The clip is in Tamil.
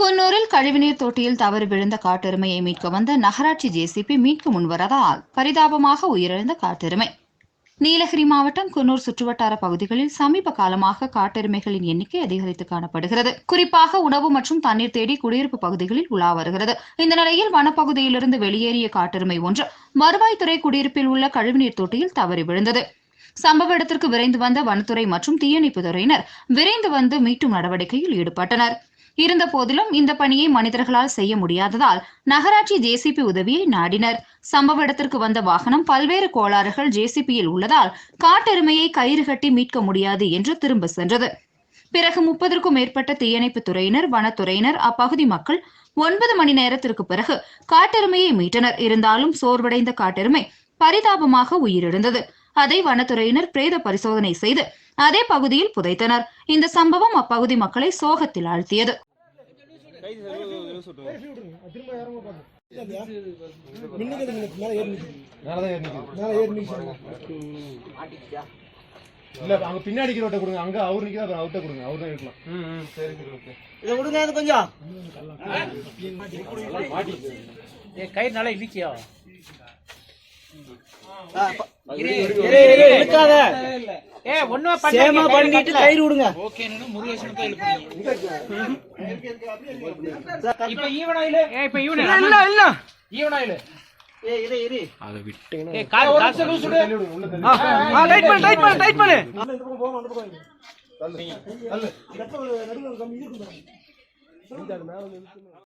குன்னூரில் கழிவுநீர் தொட்டியில் தவறு விழுந்த காட்டெருமையை மீட்க வந்த நகராட்சி ஜேசிபி மீட்க முன்வரதால் பரிதாபமாக உயிரிழந்த காட்டெருமை. நீலகிரி மாவட்டம் குன்னூர் சுற்றுவட்டார பகுதிகளில் சமீப காலமாக காட்டெருமைகளின் எண்ணிக்கை அதிகரித்து காணப்படுகிறது. குறிப்பாக உணவு மற்றும் தண்ணீர் தேடி குடியிருப்பு பகுதிகளில் உலா வருகிறது. இந்த நிலையில் வனப்பகுதியிலிருந்து வெளியேறிய காட்டெருமை ஒன்று வருவாய்த்துறை குடியிருப்பில் உள்ள கழிவுநீர் தொட்டியில் தவறி விழுந்தது. சம்பவ இடத்திற்கு விரைந்து வந்த வனத்துறை மற்றும் தீயணைப்பு துறையினர் விரைந்து வந்து மீட்டும் நடவடிக்கையில் ஈடுபட்டனர். இருந்த போதிலும் இந்த பணியை மனிதர்களால் செய்ய முடியாததால் நகராட்சி ஜேசிபி உதவியை நாடினர். சம்பவ இடத்திற்கு வந்த வாகனம் பல்வேறு கோளாறுகள் ஜேசிபியில் உள்ளதால் காட்டெருமையை கயிறு கட்டி மீட்க முடியாது என்று திரும்ப சென்றது. பிறகு முப்பதற்கும் மேற்பட்ட தீயணைப்பு துறையினர் வனத்துறையினர் அப்பகுதி மக்கள் ஒன்பது மணி நேரத்திற்கு பிறகு காட்டெருமையை மீட்டனர். இருந்தாலும் சோர்வடைந்த காட்டெருமை பரிதாபமாக உயிரிழந்தது. அதை வனத்துறையினர் பிரேத பரிசோதனை செய்து அதே பகுதியில் புதைத்தனர். இந்த சம்பவம் அப்பகுதி மக்களை சோகத்தில் ஆழ்த்தியது. மின்னுக்கு மேலே ஏறி நிக்குது மேலதான் ஏறி நிக்குது. மேலே ஏறி நிக்குது இல்ல அங்க பின்னாடி இருக்கிறவட்ட கொடுங்க அங்க அவர் நிக்கிறா அப்புறம் அவர்ட்ட கொடுங்க அவர் தான் இருக்கலாம் சரி சரி ஓகே இதை விடுங்க அது கொஞ்சம் ஏ கயிறு நல்லா இழுக்கியா ஒண்ணுமே சேமா பண்ணிட்டு கயிறு விடுங்க. ஓகேன்னு முருகேசன்